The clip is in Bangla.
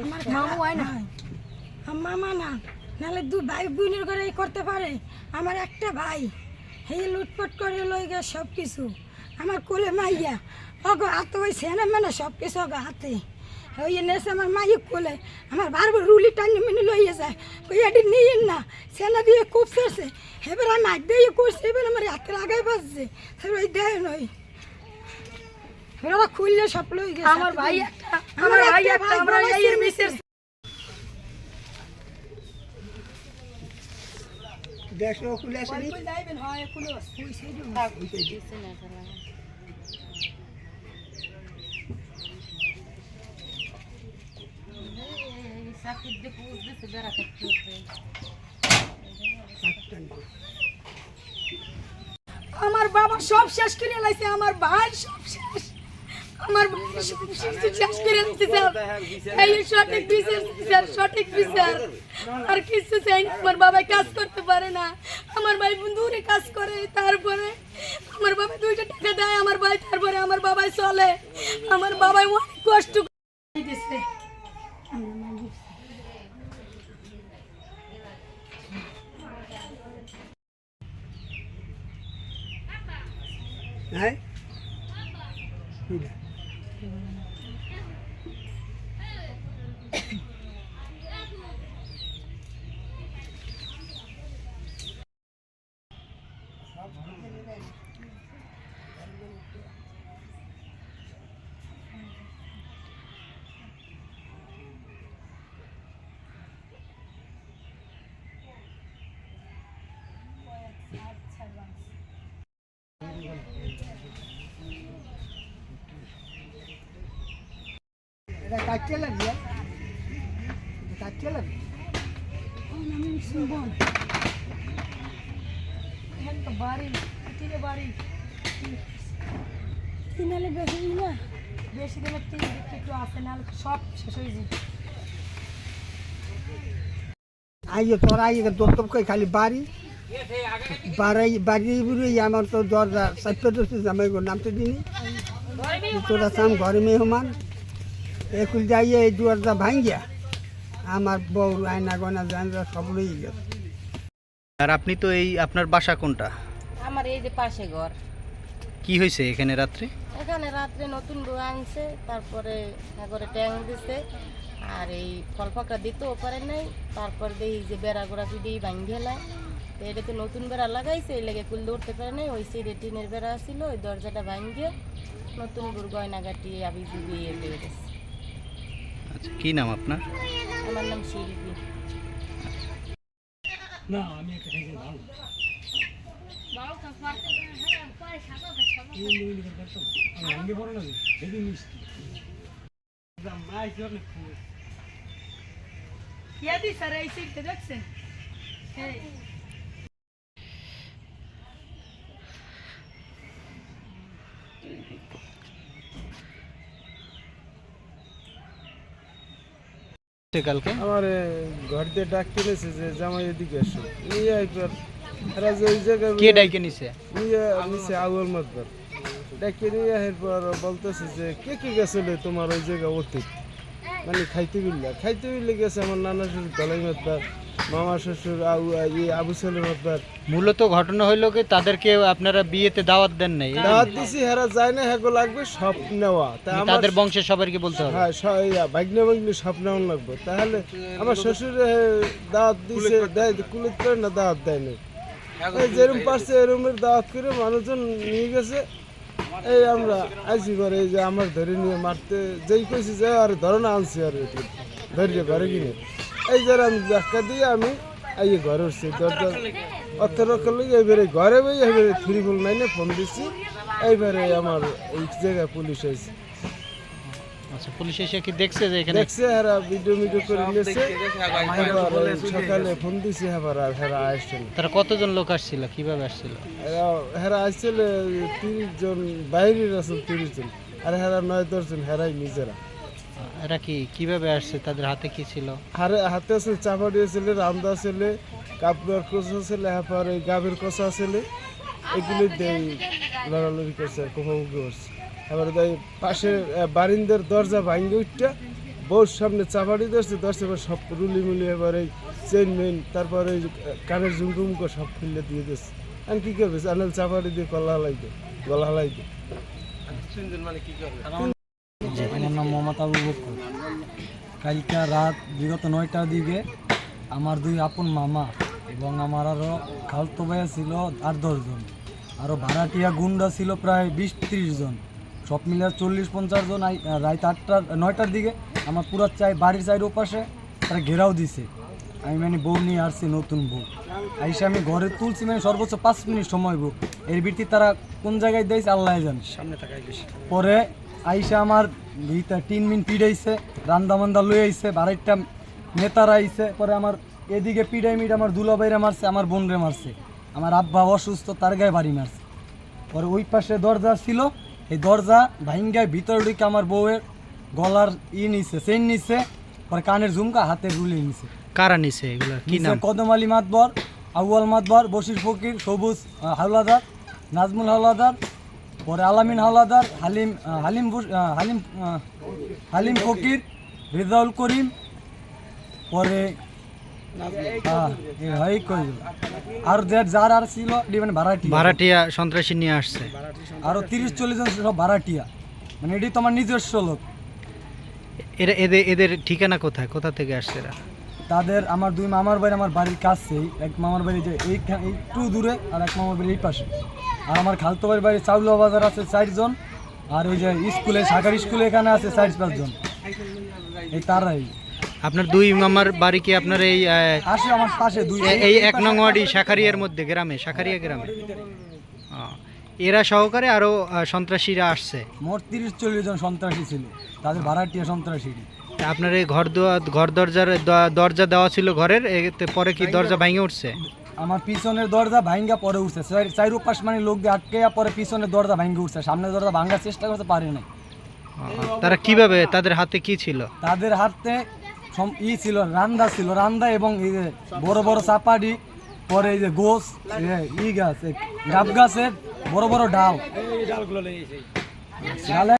আমার মামু হয় না? মামা না নাহলে দু ভাই বোনের করে করতে পারে। আমার একটা ভাই এই লুটপাট করে লই গে সব কিছু আমার কোলে মাইয়া অগো হাতে ওই সেনা মানে সব কিছু অগো হাতে। ওই নেছে আমার মাইয়ে কোলে। আমার বারবার রুলি টানি মিনি লইয়ে যায়। ওই এটি নিয়েন না সেনা দিয়ে খুব ফেরছে। এবার আমি আগ দিয়ে করছি এবার আমার হাতে লাগাই বাজছে। ওই দেয় নয়। খুললে সব লই গেছে। আমার ভাই একটা আমার ভাই একটা আমরা ভাইয়ের মিসেস। দেড়শো খুলে আসেনি? আমার বাবা সব শেষ করে লাইছে আমার ভাই সব শেষ। আমার শেষ করে লাইছে স্যার এই সঠিক বিচার সঠিক বিচার। আর কিছু চাই আমার বাবা কাজ করতে পারে না। আমার ভাই দূরে কাজ করে, তারপরে আমার বাবা দুইটা টাকা দেয়, আমার ভাই তারপরে আমার বাবাই চলে। আমার বাবাই অনেক কষ্ট করে হ্যাঁ? এটা কাটতে লাগবে এটা কাটতে লাগবে বাড়ি তিনে বাড়ি। কিনালে বেশি না? বেশি দিনের তিন একটু আসে না সব শেষ হয়ে যায়। আইয়ে তোর আইয়ে দত্তব কই খালি বাড়ি। বাড়াই বাড়ি বুড়ি আমার তো দরজা সাইপে দোষে জামাই গো নামতে দিনি তোরা সাম ঘরে মেহমান। একুল যাইয়ে এই দরজা ভাঙ্গিয়া আমার বউ আয়না গয়না জানরা সব গেছে। আর আপনি তো এই আপনার বাসা কোনটা? আমার এই যে পাশে ঘর। কি হয়েছে এখানে রাত্রে? এখানে রাত্রে নতুন বউ আনছে তারপরে ঘরে ট্যাং দিছে আর এই ফল ফাঁকড়া দিতেও পারে নাই তারপর দেখি যে বেড়া গোড়া পিডিয়ে ভাঙি গেলায় তো এটা তো নতুন বেড়া লাগাইছে এই লেগে কুল উঠতে পারে নাই। ওই সাইডে টিনের বেড়া ছিল ওই দরজাটা ভাঙিয়ে নতুন বুর গয়না গাটিয়ে আবি জুবিয়ে দিয়ে গেছে আচ্ছা কি নাম আপনার? আমার নাম শিল্পী। সিটটা দেখছেন এই কালকে? আমার এ, ঘর দিয়ে ডাক কিনেছে যে জামাই এদিকে এসো। নিয়ে একবার কে ডাইকে নিছে? মাতবার ডাকে নিয়ে এরপর বলতেছে যে কে কে গেছিল তোমার ওই জায়গা অতীত? মানে খাইতে বিল্লা। খাইতে বিল্লে গেছে আমার নানা শ্বশুর দলাই মাতবার মামা শ্বশুর আউ ইয়ে আবু মাতবার মূলত ঘটনা হইল কি তাদেরকে আপনারা বিয়েতে দাওয়াত দেন নাই? দাওয়াত দিছি হেরা যায় না হ্যাগো লাগবে সব নেওয়া। তা আমার তাদের বংশের সবাইকে বলতে হবে। হ্যাঁ ভাগ্নে ভাগ্নে সব নেওয়া লাগবে। তাহলে আমার শ্বশুর দাওয়াত দিছে দেয় কুলিত করে না দাওয়াত দেয় না যেরকম পারছে এরকমের দাওয়াত করে মানুষজন নিয়ে গেছে। এই আমরা আইসি করে এই যে আমার ধরে নিয়ে মারতে যেই কইছি যে আর ধরো না আনছি আর ধরিয়ে ঘরে কিনে। এই যে আমি ধাক্কা দিয়ে আমি এই ঘরে উঠছি। দরজা অর্থ রক্ষা লই এবারে ঘরে বই এবারে থ্রি ফুল নাইনে ফোন দিচ্ছি এইবারে আমার এই জায়গায় পুলিশ আইছে। আচ্ছা পুলিশ এসে কি দেখছে যে এখানে? দেখছে হেরা ভিডিও ভিডিও করে নিয়েছে। সকালে ফোন দিছি হেবার আর হেরা আসছে না তারা কতজন লোক আসছিল? কীভাবে আসছিল? হেরা- আসছিল তিরিশ জন বাইরের আছে তিরিশ জন। আর হেরা নয় দশ জন হেরাই নিজেরা। এরা কি কীভাবে আসছে? তাদের হাতে কি ছিল? হারে হাতে আছে চাপা দিয়েছিল রামদা ছেলে কাপড়ের কোচা ছেলে হেপার এই গাভীর কোচা ছেলে। এগুলি দেই লড়ালড়ি করছে আর কোপাকুপি করছে। এবার দেয় পাশে বারিন্দার দরজা ভাঙ্গে উঠটা, বউর সামনে চাপাটি ধরছে ধরছে এবার সব রুলি মুলি এবার এই চেন মেন তারপরে যে কানের করে সব খুললে দিয়ে দিচ্ছে আমি কি করবে? আনাল চাপাটি দিয়ে গলা হালাই দে গলা হালাই দে আমার নাম মোহাম্মদ আবু বকর। কালকা রাত বিগত নয়টার দিকে আমার দুই আপন মামা এবং আমার আরও খালতো ভাইয়া ছিল আট দশজন আরও ভাড়াটিয়া গুন্ডা ছিল প্রায় বিশ, ত্রিশ জন। সব মিলে চল্লিশ পঞ্চাশ জন রাত আটটার নয়টার দিকে আমার পুরো চাই বাড়ির চাইর ওপাশে তারা ঘেরাও দিছে। আমি মানে বউ নিয়ে আসছি নতুন বউ। আইসে আমি ঘরে তুলছি মানে সর্বোচ্চ পাঁচ মিনিট সময় বউ। এর ভিত্তি তারা কোন জায়গায় দিয়েছে আল্লাহ জানে। সামনে পরে আইসা আমার তিন মিন পিড়াইছে রান্দা মান্দা লয়ে আইছে বাড়িটা নেতারা আইছে পরে আমার এদিকে পিড়াই মিট আমার দুলা বাইরে মারছে আমার বোন রে মারছে। আমার আব্বা অসুস্থ তার গায়ে বাড়ি মারছে। পরে ওই পাশে দরজা ছিল এই দরজা ভাইঙ্গায় ভিতরে ঢুকে আমার বউয়ের গলার ই নিছে চেন নিছে পরে কানের ঝুমকা হাতে রুলি নিছে। কারা নিছে এগুলো? কি নাম? কদম আলী মাতবর আউয়াল মাতবর বশির ফকির সবুজ হাওলাদার নাজমুল হাওলাদার পরে আলামিন হাওলাদার হালিম হালিম হালিম হালিম ফকির রেজাউল করিম পরে আর যে যার আর ছিল মানে ভাড়াটি ভাড়াটিয়া সন্ত্রাসী নিয়ে আসছে। আরও তিরিশ চল্লিশ জন সব ভাড়াটিয়া মানে এটি তো আমার নিজস্ব লোক। এরা এদের এদের ঠিকানা কোথায়? কোথা থেকে আসছে এরা? তাদের আমার দুই মামার বাড়ি আমার বাড়ির কাছেই। এক মামার বাড়ি যে এই একটু দূরে আর এক মামার বাড়ি এই পাশে। আর আমার খালতো বাড়ির বাড়ি চাউলা বাজার আছে চারজন আর ওই যে স্কুলে সাগার স্কুলে এখানে আছে চার পাঁচজন এই তারাই। আপনার দুই মামার বাড়ি কি আপনার এই আসে আমার পাশে দুই এই এক নং ওয়ার্ডি শাখারিয়ার মধ্যে গ্রামে শাখারিয়া গ্রামে? এরা সহকারে আরও সন্ত্রাসীরা আসছে। মোট তিরিশ চল্লিশ জন সন্ত্রাসী ছিল তাদের ভাড়াটিয়া সন্ত্রাসী আপনার এই ঘর ঘর দরজার দরজা দেওয়া ছিল ঘরের পরে কি দরজা ভেঙে উঠছে? আমার পিছনের দরজা ভাঙ্গা পরে উঠছে চার- চার পাশ মানে লোক দিয়ে আটকে পরে পিছনের দরজা ভাঙ্গে উঠছে সামনের দরজা ভাঙার চেষ্টা করতে পারে নাই। তারা কীভাবে তাদের হাতে কি ছিল? তাদের হাতে ই ছিল রান্দা ছিল রান্দা এবং এই যে বড় বড় চাপাটি পরে এই যে গোস ই গাছ ডাব গাছের বড় বড় ডাল। ডালে